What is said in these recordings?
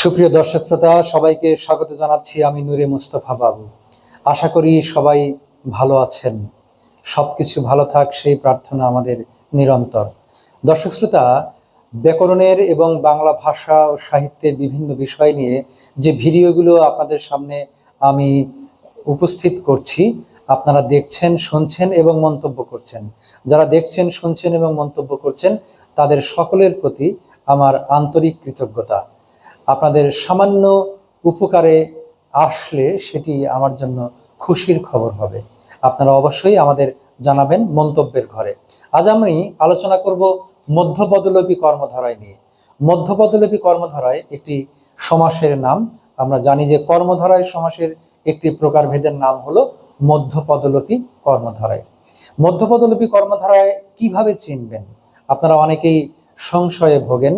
সুপ্রিয় দর্শক শ্রোতা, সবাইকে স্বাগত জানাচ্ছি আমি নূরে মুস্তফা বাবু। আশা করি সবাই ভালো আছেন। সবকিছু ভালো থাক, সেই প্রার্থনা আমাদের নিরন্তর। দর্শক শ্রোতা, ব্যাকরণের এবং বাংলা ভাষা ও সাহিত্যের বিভিন্ন বিষয় নিয়ে যে ভিডিওগুলো আপনাদের সামনে আমি উপস্থিত করছি, আপনারা দেখছেন, শুনছেন এবং মন্তব্য করছেন। যারা দেখছেন, শুনছেন এবং মন্তব্য করছেন, তাদের সকলের প্রতি আমার আন্তরিক কৃতজ্ঞতা। আপনাদের সামান্য উপকারে আসলে সেটি আমার জন্য খুশির খবর হবে। আপনারা অবশ্যই আমাদের জানাবেন মন্তব্যের ঘরে। আজ আমি আলোচনা করব মধ্যপদলোপী কর্মধারায় নিয়ে। মধ্যপদলোপী কর্মধারায় একটি সমাসের নাম। আমরা জানি যে কর্মধারায় সমাসের একটি প্রকারভেদের নাম হলো মধ্যপদলোপী কর্মধারায়। মধ্যপদলোপী কর্মধারায় কীভাবে চিনবেন? আপনারা অনেকেই সংশয়ে ভোগেন,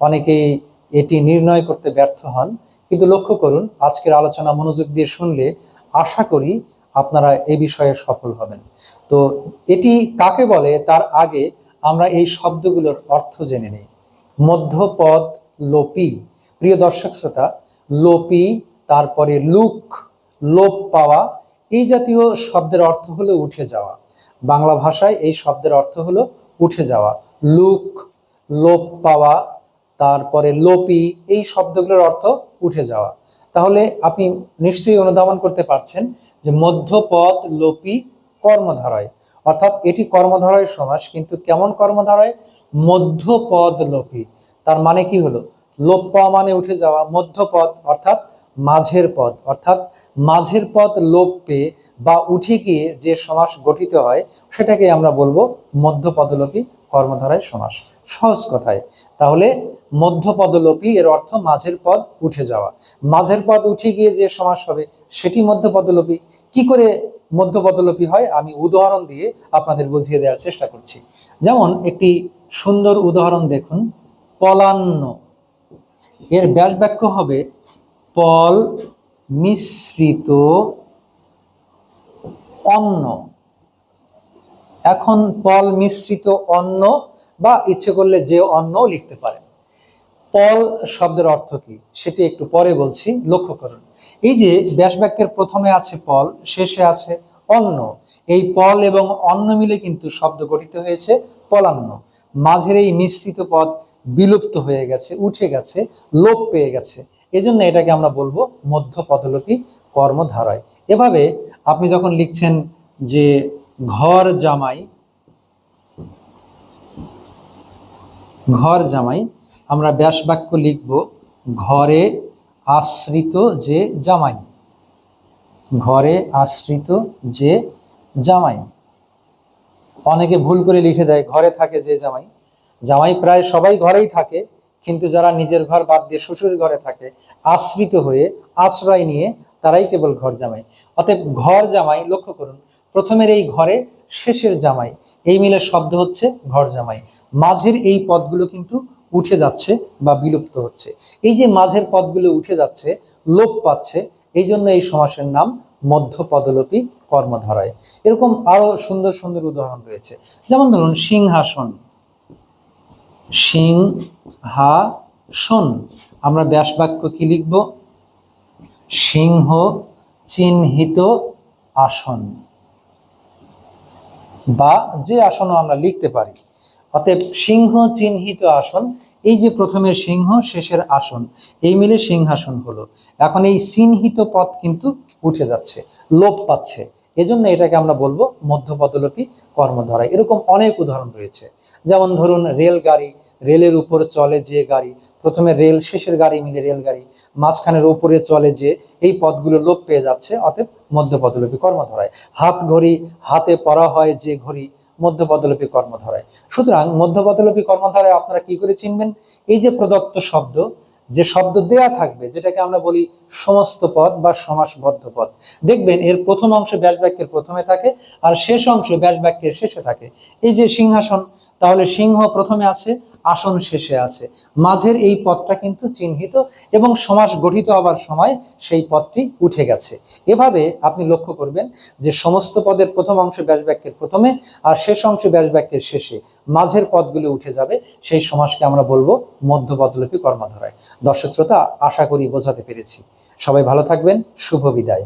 অনেকেই এটি নির্ণয় করতে ব্যর্থ হন। কিন্তু লক্ষ্য করুন, আজকের আলোচনা মনোযোগ দিয়ে শুনলে আশা করি আপনারা এ বিষয়ে সফল হবেন। তো এটি কাকে বলে তার আগে আমরা এই শব্দগুলোর অর্থ জেনে নিই। মধ্যপদ লোপি। প্রিয় দর্শক শ্রোতা, লোপি, তারপরে লুক, লোপ পাওয়া, এই জাতীয় শব্দের অর্থ হলো উঠে যাওয়া। বাংলা ভাষায় এই শব্দের অর্থ হলো উঠে যাওয়া। লুক, লোপ পাওয়া তারপরে লোপি, এই শব্দগুলোর অর্থ উঠে যাওয়া। তাহলে আপনি নিশ্চয়ই অনুধাবন করতে পারছেন যে মধ্যপদ লোপি কর্মধারায়। অর্থাৎ এটি কর্মধারায় সমাস, কিন্তু কেমন কর্মধারায়? মধ্যপদ লোপি। তার মানে কি হলো? লোপ পাওয়া মানে উঠে যাওয়া মধ্যপদ অর্থাৎ মাঝের পদ অর্থাৎ মাঝের পদ লোপ পেয়ে বা উঠে গিয়ে যে সমাস গঠিত হয়, সেটাকে আমরা বলব মধ্যপদলোপী কর্মধারায় সমাস। সহজ কথায়। তাহলে মধ্যপদলোপী এর অর্থ মাঝের পদ উঠে যাওয়া। মাঝের পদ উঠে গিয়ে যে সমাস হবে, সেটি মধ্যপদলোপী। কি করে মধ্যপদলোপী হয়? আমি উদাহরণ দিয়ে আপনাদের বুঝিয়ে দেওয়ার চেষ্টা করছি। যেমন একটি সুন্দর উদাহরণ দেখুন, পলান্ন। এর ব্যাস বাক্য হবে, পল মিশ্রিত অন্ন। এখন পল মিশ্রিত অন্ন বা ইচ্ছে করলে যে অন্ন লিখতে পারেন পল শব্দের অর্থ কি? সেটি একটু পরে বলছি, লক্ষ্য করুন। এই যে ব্যাস বাক্যের প্রথমে আছে পল, শেষে আছে অন্ন। এই পল এবং অন্ন মিলে কিন্তু শব্দ গঠিত হয়েছে পলান্ন। মাঝের এই মিশ্রিত পদ বিলুপ্ত হয়ে গেছে, উঠে গেছে, লোপ পেয়ে গেছে। এজন্য এটাকে আমরা বলব মধ্য পদলোপী কর্মধারায়। এভাবে আপনি যখন লিখছেন যে ঘর জামাই ঘর জামাই, আমরা ব্যাস বাক্য লিখব, ঘরে আশ্রিত যে জামাই। ঘরে আশ্রিত যে জামাই। অনেকে ভুল করে লিখে দেয়, ঘরে থাকে যে জামাই। জামাই প্রায় সবাই ঘরেই থাকে, কিন্তু যারা নিজের ঘর বাদ দিয়ে শ্বশুর ঘরে থাকে, আশ্রিত হয়ে আশ্রয় নিয়ে তারাই কেবল ঘর জামাই। অতএব ঘর জামাই লক্ষ্য করুন, প্রথমের এই ঘরে শেষের জামাই। এই মিলের শব্দ হচ্ছে ঘর জামাই। মাঝের এই পদগুলো কিন্তু উঠে যাচ্ছে বা বিলুপ্ত হচ্ছে। এই যে মাঝের পদগুলো উঠে যাচ্ছে, লোপ পাচ্ছে, এই জন্য এই সমাসের নাম মধ্য পদলোপী কর্মধারায়। এরকম আরও সুন্দর সুন্দর উদাহরণ রয়েছে। যেমন ধরুন, সিংহাসন। সিংহাসন। আমরা ব্যাস বাক্য কি লিখব? সিংহ চিহ্নিত আসন। বা যে আসনও আমরা লিখতে পারি। অতএব সিংহ চিহ্নিত আসন, এই যে প্রথমে সিংহ, শেষের আসন, এই মিলে সিংহাসন হলো। এখন এই চিহ্নিত পথ কিন্তু উঠে যাচ্ছে, লোপ পাচ্ছে। এজন্য এটাকে আমরা বলব মধ্যপদলোপী কর্মধারা। এরকম অনেক উদাহরণ রয়েছে। যেমন ধরুন রেলগাড়ি, রেলের উপর চলে যে গাড়ি প্রথমে রেল, শেষের গাড়ি মিলে রেলগাড়ি। মাঝখানের উপরে চলে যে এই পদগুলো লোপ পেয়ে যাচ্ছে, অতএব মধ্যপদলোপী কর্মধারায়। হাত ঘড়ি, হাতে পরা হয় যে ঘড়ি, মধ্যপদলোপী কর্মধারায়। সুতরাং মধ্যপদলোপী কর্মধারায় আপনারা কি করে চিনবেন? এই যে প্রদত্ত শব্দ, যে শব্দ দেয়া থাকবে, যেটাকে আমরা বলি সমস্ত পদ বা সমাসবদ্ধ পদ দেখবেন এর প্রথম অংশ ব্যাস বাক্যের প্রথমে থাকে, আর শেষ অংশ ব্যাস বাক্যের শেষে থাকে। এই যে সিংহাসন, তাহলে সিংহ প্রথমে আছে আসন শেষে আছে। মাঝের এই পথটা কিন্তু চিহ্নিত এবং সমাস গঠিত হবার সময় সেই পদটি উঠে গেছে। এভাবে আপনি লক্ষ্য করবেন যে সমস্ত পদের প্রথম অংশ ব্যাস বাক্যের প্রথমে আর শেষ অংশ ব্যাস বাক্যের শেষে মাঝের পদগুলো উঠে যাবে। সেই সমাসকে আমরা বলব মধ্যপদলোপী কর্মধারায়। দর্শক শ্রোতা, আশা করি বোঝাতে পেরেছি। সবাই ভালো থাকবেন। শুভ বিদায়।